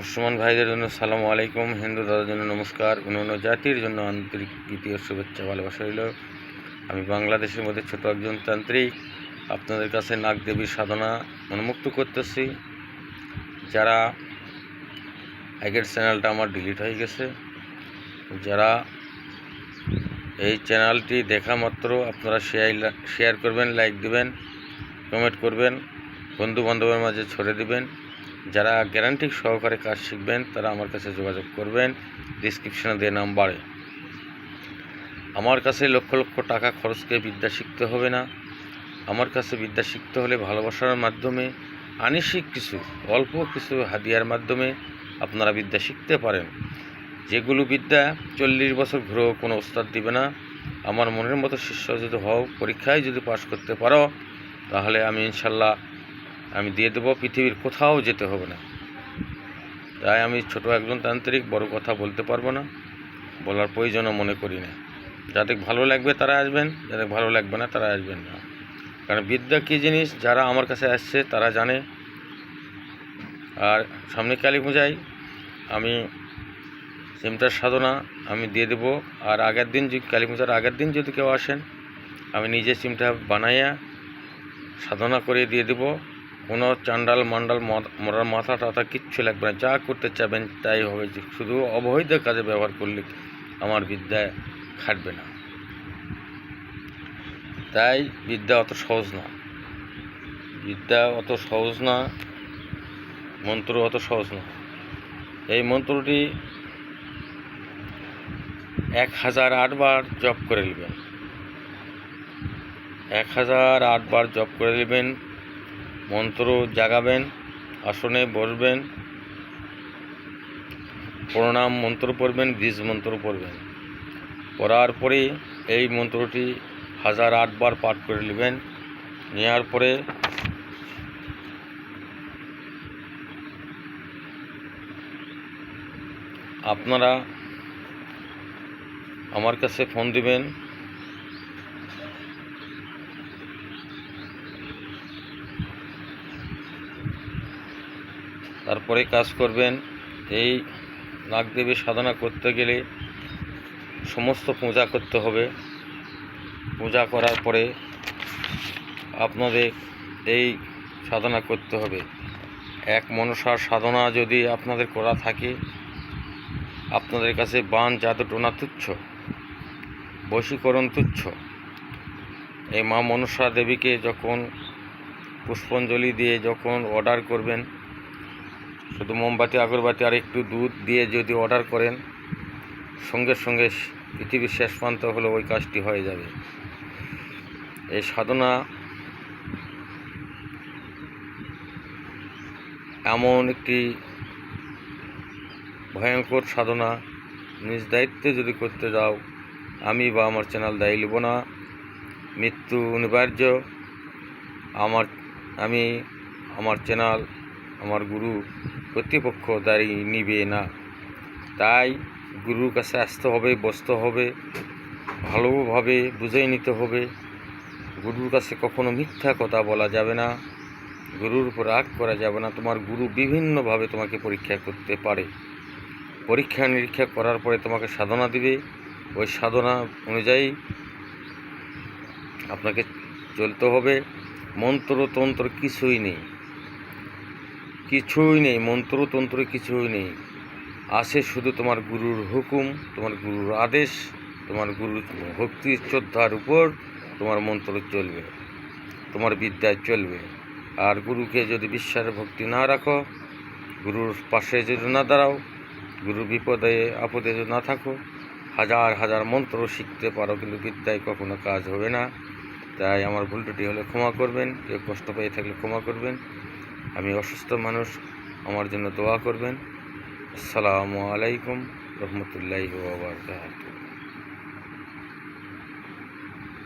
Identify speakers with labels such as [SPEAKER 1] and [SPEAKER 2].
[SPEAKER 1] মুসলমান ভাইদের জন্য সালাম আলাইকুম। হিন্দু দাদার জন্য নমস্কার। অন্য জাতির জন্য আন্তরিক দ্বিতীয় শুভেচ্ছা, ভালোবাসা রইল। আমি বাংলাদেশের মধ্যে ছোট একজন তান্ত্রিক। আপনাদের কাছে নাগ দেবীর সাধনা উন্মুক্ত করতেছি। যারা আগের চ্যানেলটা আমার ডিলিট হয়ে গেছে, যারা এই চ্যানেলটি দেখা মাত্র, আপনারা শেয়ার শেয়ার করবেন, লাইক দিবেন, কমেন্ট করবেন বন্ধু বান্ধবের মাঝে ছড়ে দিবেন। যারা গ্যারান্টি সহকারে কাজ শিখবেন, তারা আমার কাছে যোগাযোগ করবেন। ডিসক্রিপশনে দিয়ে নাম্বারে। আমার কাছে লক্ষ লক্ষ টাকা খরচ করে বিদ্যা শিখতে হবে না। আমার কাছে বিদ্যা শিখতে হলে ভালোবাসার মাধ্যমে, আনিসিক কিছু, অল্প কিছু হাদিয়ার মাধ্যমে আপনারা বিদ্যা শিখতে পারেন। যেগুলো বিদ্যা চল্লিশ বছর ঘুরেও কোনো ওস্তাদ দিবে না। আমার মনের মতো শিষ্য যদি হও, পরীক্ষায় যদি পাশ করতে পারো, তাহলে আমি ইনশাল্লাহ আমি দিয়ে দেবো, পৃথিবীর কোথাও যেতে হবে না। তাই আমি ছোট একজন তান্ত্রিক, বড় কথা বলতে পারব না, বলার প্রয়োজনও মনে করি না। যাদের ভালো লাগবে তারা আসবেন যাদের ভালো লাগবে না তারা আসবেন না। কারণ বিদ্যা কী জিনিস? যারা আমার কাছে আসছে, তারা জানে। আর সামনে কালী পূজায় আমি সিমটার সাধনা আমি দিয়ে দেবো। আর আগের দিন কালী পূজার আগের দিন যদি কেউ আসেন, আমি নিজে সিমটা বানাইয়া সাধনা করে দিয়ে দেবো। কোনো চান্ডাল মান্ডাল মরার মাথা টাথা কিচ্ছু লাগবে না। যা করতে চাবেন তাই হবে। শুধু অবৈধ কাজে ব্যবহার করলে আমার বিদ্যায় খাটবে না। তাই বিদ্যা অত সহজ না। বিদ্যা অত সহজ না, মন্ত্র অত সহজ না। এই মন্ত্রটি এক হাজার আটবার জপ করে নেবেন। এক হাজার আটবার জপ করে নেবেন। মন্ত্র জাগাবেন, আসনে বসবেন, প্রণাম মন্ত্র পড়বেন বীজ মন্ত্র পড়বেন। পড়ার পরে এই মন্ত্রটি হাজার আটবার পাঠ করে নেবেন। নেওয়ার পরে আপনারা আমার কাছে ফোন দিবেন। তারপরে কাজ করবেন। এই নাগদেবী সাধনা করতে গেলে সমস্ত পূজা করতে হবে। পূজা করার পরে আপনাদের এই সাধনা করতে হবে। এক মনসার সাধনা যদি আপনাদের করা থাকে, আপনাদের কাছে বান, জাদু, টোনা তুচ্ছ, বশীকরণ তুচ্ছ। এই মা মনসা দেবীকে যখন পুষ্পাঞ্জলি দিয়ে যখন অর্ডার করবেন শুধু মোমবাতি, আগরবাতি আর একটু দুধ দিয়ে যদি অর্ডার করেন, সঙ্গে সঙ্গে পৃথিবীর শেষ প্রান্ত হলে ওই কাজটি হয়ে যাবে। এই সাধনা এমন একটি ভয়ঙ্কর সাধনা, নিজ দায়িত্বে যদি করতে যাও, আমি বা আমার চ্যানেল দায়ী নেব না। মৃত্যু অনিবার্য। আমার, আমি, আমার চ্যানেল, আমার গুরু কর্তৃপক্ষ দাঁড়ি নিবে না। তাই গুরুর কাছে আসতে হবে, বসতে হবে, ভালোভাবে বুঝে নিতে হবে। গুরুর কাছে কখনো মিথ্যা কথা বলা যাবে না। গুরুর উপর রাগ করা যাবে না। তোমার গুরু বিভিন্নভাবে তোমাকে পরীক্ষা করতে পারে। পরীক্ষা নিরীক্ষা করার পরে তোমাকে সাধনা দিবে। ওই সাধনা অনুযায়ী আপনাকে চলতে হবে। মন্ত্রতন্ত্র কিছুই নেই। কিছুই নেই, মন্ত্রতন্ত্র কিছুই নেই। আসে শুধু তোমার গুরুর হুকুম, তোমার গুরুর আদেশ, তোমার গুরুর ভক্তি শ্রদ্ধার উপর তোমার মন্ত্র চলবে, তোমার বিদ্যায় চলবে। আর গুরুকে যদি বিশ্বাস ভক্তি না রাখো, গুরুর পাশে যদি না দাঁড়াও গুরুর বিপদে, আপদে যদি না থাকো, হাজার হাজার মন্ত্র শিখতে পারো, কিন্তু বিদ্যায় কখনো কাজ হবে না। তাই আমার ভুল ত্রুটি হলে ক্ষমা করবেন, কেউ কষ্ট পেয়ে থাকলে ক্ষমা করবেন। আমি অসুস্থ মানুষ আমার জন্য দোয়া করবেন। আসসালামু আলাইকুম রহমতুল্লাহ ওবরকাত